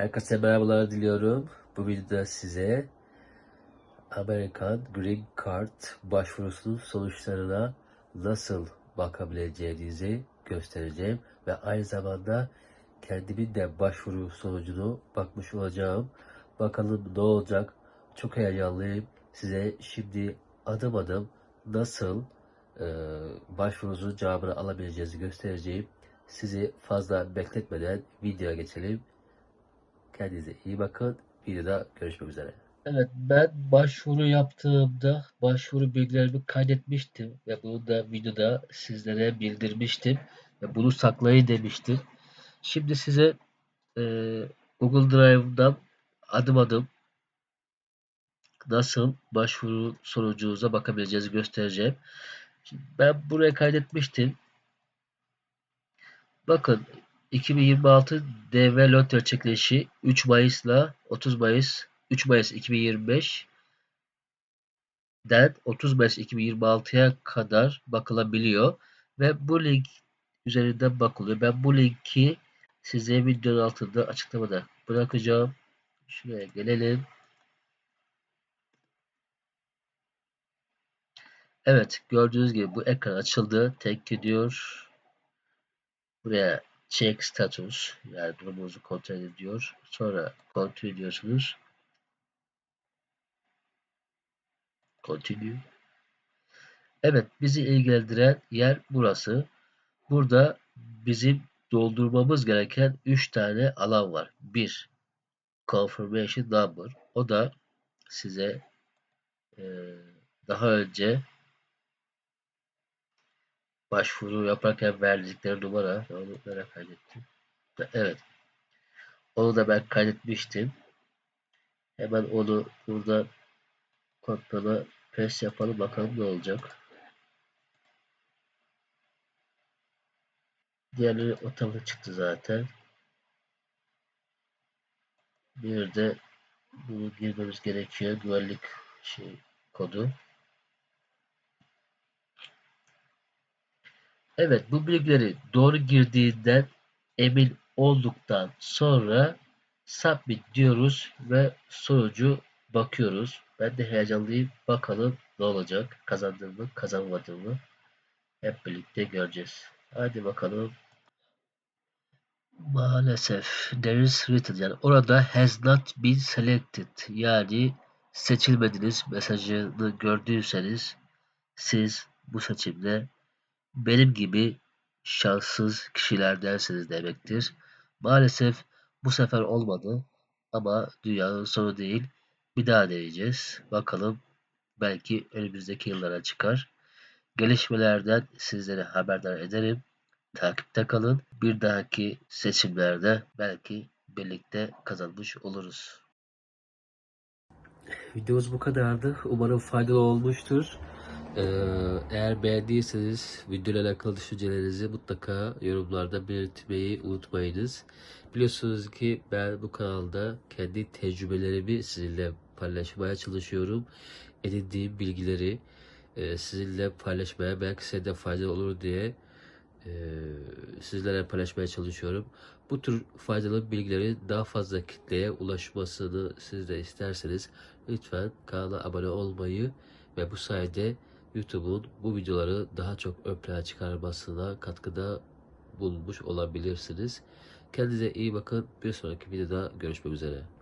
Herkese merhabalar diliyorum. Bu videoda size Amerikan Green Card başvurusunun sonuçlarına nasıl bakabileceğinizi göstereceğim ve aynı zamanda kendimin de başvuru sonucunu bakmış olacağım. Bakalım ne olacak? Çok heyecanlıyım. Size şimdi adım adım nasıl e, başvurunuzun cevabını alabileceğinizi göstereceğim. Sizi fazla bekletmeden videoya geçelim. Kendinize iyi bakın. Videoda görüşmek üzere. Evet ben başvuru yaptığımda başvuru bilgilerimi kaydetmiştim ve bunu da videoda sizlere bildirmiştim ve bunu saklayın demiştim. Şimdi size e, Google Drive'dan adım adım nasıl başvuru sonucunuza bakabileceğinizi göstereceğim. Şimdi ben buraya kaydetmiştim. Bakın 2026 DV Lotto çekilişi 3 Mayıs'la 30 Mayıs 3 Mayıs 2025 den 30 Mayıs 2026'ya kadar bakılabiliyor ve bu link üzerinden bakılıyor. Ben bu linki size videonun altında açıklamada bırakacağım. Şuraya gelelim. Evet gördüğünüz gibi bu ekran açıldı. Tek gidiyor. Buraya check status yani durumunuzu kontrol ediyor. Sonra continue diyorsunuz. Continue. Evet bizi ilgilendiren yer burası. Burada bizim doldurmamız gereken 3 tane alan var. 1. Confirmation number. O da size e, daha önce başvuru yaparken verdikleri numara. Onu merak kaydettim. Evet. Onu da ben kaydetmiştim. Hemen onu burada kodlama pes yapalım bakalım ne olacak. Diğerleri otomatik çıktı zaten. Bir de bunu girmemiz gerekiyor. Güvenlik şey kodu. Evet bu bilgileri doğru girdiğinden emin olduktan sonra submit diyoruz ve sonucu bakıyoruz. Ben de heyecanlıyım. Bakalım ne olacak? Kazandım mı, kazanmadım mı? Hep birlikte göreceğiz. Hadi bakalım. Maalesef there is written yani orada has not been selected yani seçilmediniz mesajını gördüyseniz siz bu seçimde benim gibi şanssız kişilerdensiniz demektir. Maalesef bu sefer olmadı ama dünyanın sonu değil. Bir daha deneyeceğiz. Bakalım belki önümüzdeki yıllara çıkar. Gelişmelerden sizlere haberdar ederim. Takipte kalın. Bir dahaki seçimlerde belki birlikte kazanmış oluruz. Videomuz bu kadardı. Umarım faydalı olmuştur. Ee, eğer beğendiyseniz videoyla alakalı düşüncelerinizi mutlaka yorumlarda belirtmeyi unutmayınız. Biliyorsunuz ki ben bu kanalda kendi tecrübelerimi sizinle paylaşmaya çalışıyorum. Edindiğim bilgileri e, sizinle paylaşmaya belki size de faydalı olur diye e, sizlere paylaşmaya çalışıyorum. Bu tür faydalı bilgileri daha fazla kitleye ulaşmasını siz de isterseniz lütfen kanala abone olmayı ve bu sayede YouTube'un bu videoları daha çok ön çıkarmasına katkıda bulunmuş olabilirsiniz. Kendinize iyi bakın. Bir sonraki videoda görüşmek üzere.